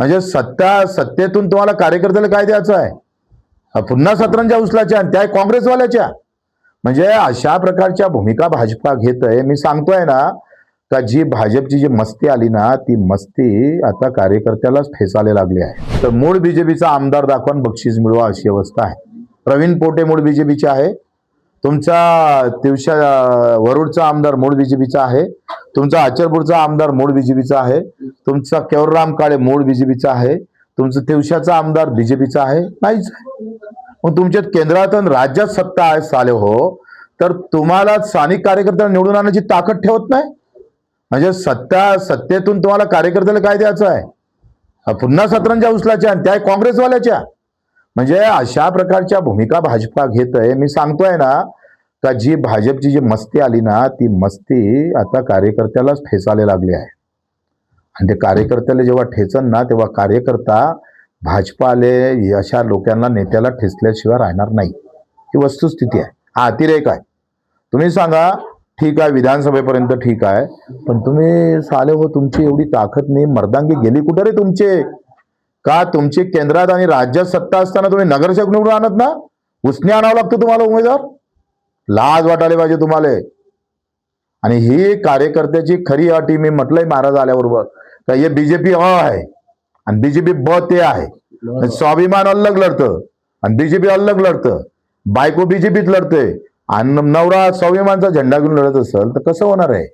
म्हणजे सत्ता सत्तेतून तुम्हाला कार्यकर्त्याला काय द्यायचं आहे? पुन्हा सतरंजा उचलाच्या आणि त्या काँग्रेसवाल्याच्या. म्हणजे अशा प्रकारच्या भूमिका भाजपा घेत आहे मी सांगतोय ना का जी भाजपची जी मस्ती आली ना ती मस्ती आता कार्यकर्त्यालाच ठेचायला लागली आहे. तर मूळ बीजेपीचा आमदार दाखवून बक्षीस मिळवा अशी अवस्था आहे. प्रवीण पोटे मूळ बीजेपीचे आहे. तुमचा तिवशा वरुडचा आमदार मूळ बीजेपीचा आहे. तुमचा अचलपूरचा आमदार मूळ बीजेपीचा आहे. तुमचा केवरराम काळे मूळ बीजेपीचा आहे. तुमचं दिवशाचा आमदार बीजेपीचा आहे. नाहीच. आहे मग तुमच्यात केंद्रात आणि राज्यात सत्ता आहे साले हो. तर तुम्हाला स्थानिक कार्यकर्त्यांना निवडून आणण्याची ताकद ठेवत नाही? म्हणजे सत्ता सत्तेतून तुम्हाला कार्यकर्त्याला काय द्यायचं आहे? पुन्हा सतरांच्या उचलाच्या आणि त्या काँग्रेसवाल्याच्या. म्हणजे अशा प्रकारच्या भूमिका भाजपा घेत आहे मी सांगतोय ना का जी भाजपची जी मस्ती आली ना ती मस्ती आता कार्यकर्त्यालाच ठेचायला लागली आहे. आणि ते कार्यकर्त्याला जेव्हा ठेचन ना तेव्हा कार्यकर्ता भाजपाले अशा लोकांना नेत्याला ठेचल्याशिवाय राहणार नाही. ही वस्तुस्थिती आहे. हा अतिरेक आहे. तुम्ही सांगा ठीक आहे विधानसभेपर्यंत ठीक आहे पण तुम्ही साले हो तुमची एवढी ताकद नाही मर्दांगी गेली कुठं रे तुमचे? का तुमची केंद्रात आणि राज्यात सत्ता असताना तुम्ही नगरसेवक निवडून आणत ना? उसने आणावं लागतं तुम्हाला उमेदवार? लाज वाटायला पाहिजे तुम्हाला. आणि ही कार्यकर्त्याची खरी अटी मी म्हटलंय महाराज आल्याबरोबर. का हे बीजेपी अ आहे आणि बीजेपी ब ते आहे. स्वाभिमान अलग लढतं आणि बीजेपी अलग लढतं. बायको बीजेपीत लढते आणि नवरा स्वाभिमानचा झेंडा घेऊन लढत असेल तर कसं होणार आहे?